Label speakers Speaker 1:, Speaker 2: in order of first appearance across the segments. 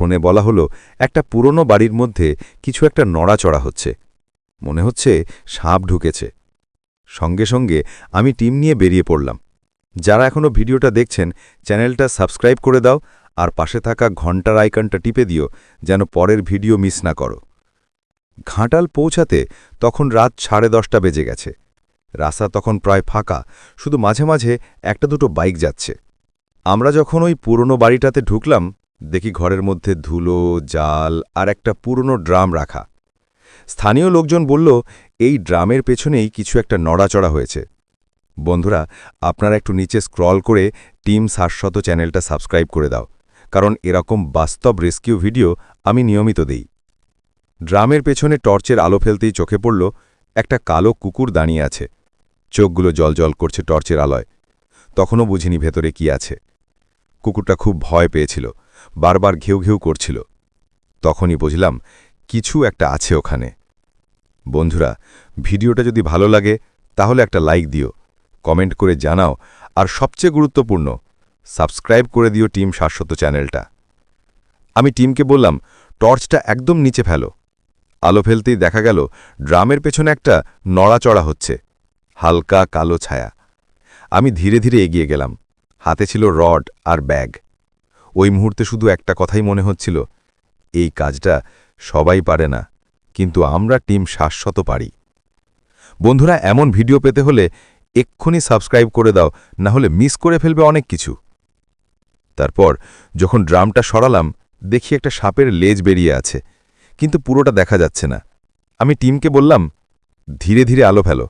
Speaker 1: ফোনে বলা হলো, একটা পুরনো বাড়ির মধ্যে কিছু একটা নড়াচড়া হচ্ছে। মনে হচ্ছে সাপ ঢুকেছে। সঙ্গে সঙ্গে আমি টিম নিয়ে বেরিয়ে পড়লাম। যারা এখনও ভিডিওটা দেখছেন, চ্যানেলটা সাবস্ক্রাইব করে দাও আর পাশে থাকা ঘণ্টার আইকনটা টিপে দিও যেন পরের ভিডিও মিস না করো। ঘাটাল পৌঁছাতে তখন রাত সাড়ে দশটা বেজে গেছে। রাস্তা তখন প্রায় ফাঁকা, শুধু মাঝে মাঝে একটা দুটো বাইক যাচ্ছে। আমরা যখন ওই পুরনো বাড়িটাতে ঢুকলাম দেখি ঘরের মধ্যে ধুলো, জাল আর একটা পুরনো ড্রাম রাখা। স্থানীয় লোকজন বলল, এই ড্রামের পেছনেই কিছু একটা নড়াচড়া হয়েছে। বন্ধুরা, আপনারা একটু নিচে স্ক্রল করে টিম শাশ্বত চ্যানেলটা সাবস্ক্রাইব করে দাও, কারণ এরকম বাস্তব রেস্কিউ ভিডিও আমি নিয়মিত দেই। ড্রামের পেছনে টর্চের আলো ফেলতেই চোখে পড়ল একটা কালো কুকুর দাঁড়িয়ে আছে। চোখগুলো জলজল করছে টর্চের আলোয়। তখনও বুঝিনি ভেতরে কি আছে। কুকুরটা খুব ভয় পেয়েছিল। বারবার ঘেউ ঘেউ করছিল। তখনই বুঝলাম কিছু একটা আছে ওখানে। বন্ধুরা, ভিডিওটা যদি ভালো লাগে, তাহলে একটা লাইক দিও, কমেন্ট করে জানাও, আর সবচেয়ে গুরুত্বপূর্ণ, সাবস্ক্রাইব করে দিও টিম শাশ্বত চ্যানেলটা। আমি টিমকে বললাম, টর্চটা একদম নিচে ফেলো। আলো ফেলতেই দেখা গেল, ড্রামের পেছনে একটা নড়াচড়া হচ্ছে, হালকা কালো ছায়া। আমি ধীরে ধীরে এগিয়ে গেলাম, হাতে ছিল রড আর ব্যাগ। ওই মুহূর্তে শুধু একটা কথাই মনে হচ্ছিল, এই কাজটা সবাই পারে না, কিন্তু আমরা টিম শাশ্বত পারি। বন্ধুরা, এমন ভিডিও পেতে হলে এক্ষুনি সাবস্ক্রাইব করে দাও না হলে মিস করে ফেলবে অনেক কিছু। তারপর যখন ড্রামটা সরালাম, দেখি একটা সাপের লেজ বেরিয়ে আছে, কিন্তু পুরোটা দেখা যাচ্ছে না। আমি টিমকে বললাম, ধীরে ধীরে আলো ফেলো।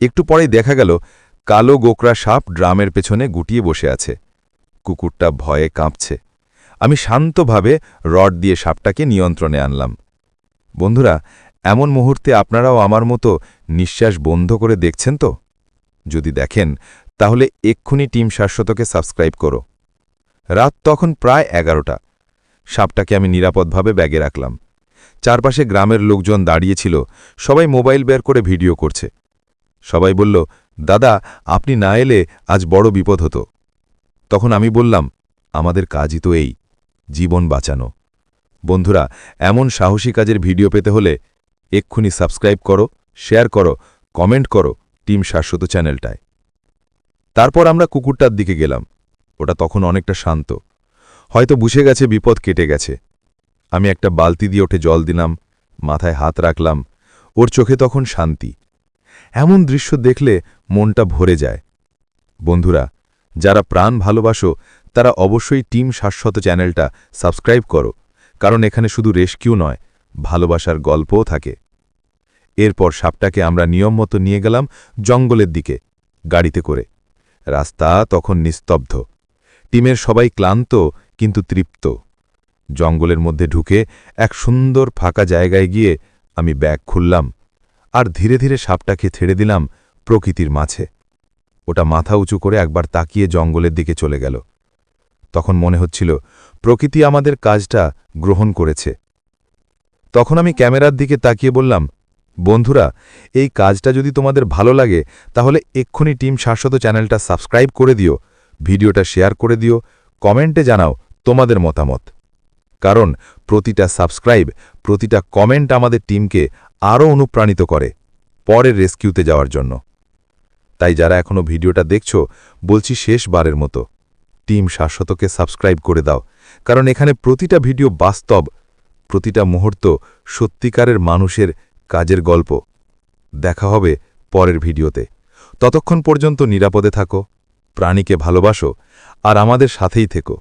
Speaker 1: একটু পরেই দেখা গেল, কালো গোকরা সাপ ড্রামের পেছনে গুটিয়ে বসে আছে। কুকুরটা ভয়ে কাঁপছে। আমি শান্তভাবে রড দিয়ে সাপটাকে নিয়ন্ত্রণে আনলাম। বন্ধুরা, এমন মুহূর্তে আপনারাও আমার মতো নিঃশ্বাস বন্ধ করে দেখছেন তো? যদি দেখেন, তাহলে এক্ষুনি টিম শাশ্বতকে সাবস্ক্রাইব করো। রাত তখন প্রায় এগারোটা। সাপটাকে আমি নিরাপদভাবে ব্যাগে রাখলাম। চারপাশে গ্রামের লোকজন দাঁড়িয়েছিল, সবাই মোবাইল বের করে ভিডিও করছে। সবাই বলল, দাদা, আপনি না এলে আজ বড় বিপদ হতো। তখন আমি বললাম, আমাদের কাজই তো এই, জীবন বাঁচানো। বন্ধুরা, এমন সাহসী কাজের ভিডিও পেতে হলে এক্ষুনি সাবস্ক্রাইব করো, শেয়ার করো, কমেন্ট করো টিম শাশ্বত চ্যানেলটায়। তারপর আমরা কুকুরটার দিকে গেলাম। ওটা তখন অনেকটা শান্ত। হয়তো বুঝে গেছে বিপদ কেটে গেছে। আমি একটা বালতি দিয়ে ওঠে জল দিলাম, মাথায় হাত রাখলাম, ওর চোখে তখন শান্তি। এমন দৃশ্য দেখলে মনটা ভরে যায়। বন্ধুরা যারা প্রাণ ভালোবাসো, তারা অবশ্যই টিম শাশ্বত চ্যানেলটা সাবস্ক্রাইব করো, কারণ এখানে শুধু রেস্কিউ নয়, ভালোবাসার গল্পও থাকে। এরপর সাপটাকে আমরা নিয়ম মতো নিয়ে গেলাম জঙ্গলের দিকে, গাড়িতে করে। রাস্তা তখন নিস্তব্ধ। টিমের সবাই ক্লান্ত, কিন্তু তৃপ্ত। জঙ্গলের মধ্যে ঢুকে এক সুন্দর ফাঁকা জায়গায় গিয়ে আমি ব্যাগ খুললাম, আর ধীরে ধীরে সাপটাকে ছেড়ে দিলাম প্রকৃতির মাঝে। ওটা মাথা উঁচু করে একবার তাকিয়ে জঙ্গলের দিকে চলে গেল। তখন মনে হচ্ছিল, প্রকৃতি আমাদের কাজটা গ্রহণ করেছে। তখন আমি ক্যামেরার দিকে তাকিয়ে বললাম, বন্ধুরা, এই কাজটা যদি তোমাদের ভালো লাগে, তাহলে এক্ষুনি টিম শাশ্বত চ্যানেলটা সাবস্ক্রাইব করে দিও, ভিডিওটা শেয়ার করে দিও, কমেন্টে জানাও তোমাদের মতামত। কারণ প্রতিটা সাবস্ক্রাইব, প্রতিটা কমেন্ট আমাদের টিমকে আরও অনুপ্রাণিত করে, পরের রেস্কিউতে যাওয়ার জন্য। তাই যারা এখনও ভিডিওটা দেখছ, বলছি শেষবারের মতো। টিম শাশ্বতকে সাবস্ক্রাইব করে দাও। কারণ এখানে প্রতিটা ভিডিও বাস্তব, প্রতিটা মুহূর্ত সত্যিকারের মানুষের কাজের গল্প। দেখা হবে পরের ভিডিওতে। ততক্ষণ পর্যন্ত নিরাপদে থাকো, প্রাণীকে ভালোবাসো, আর আমাদের সাথেই থেকো।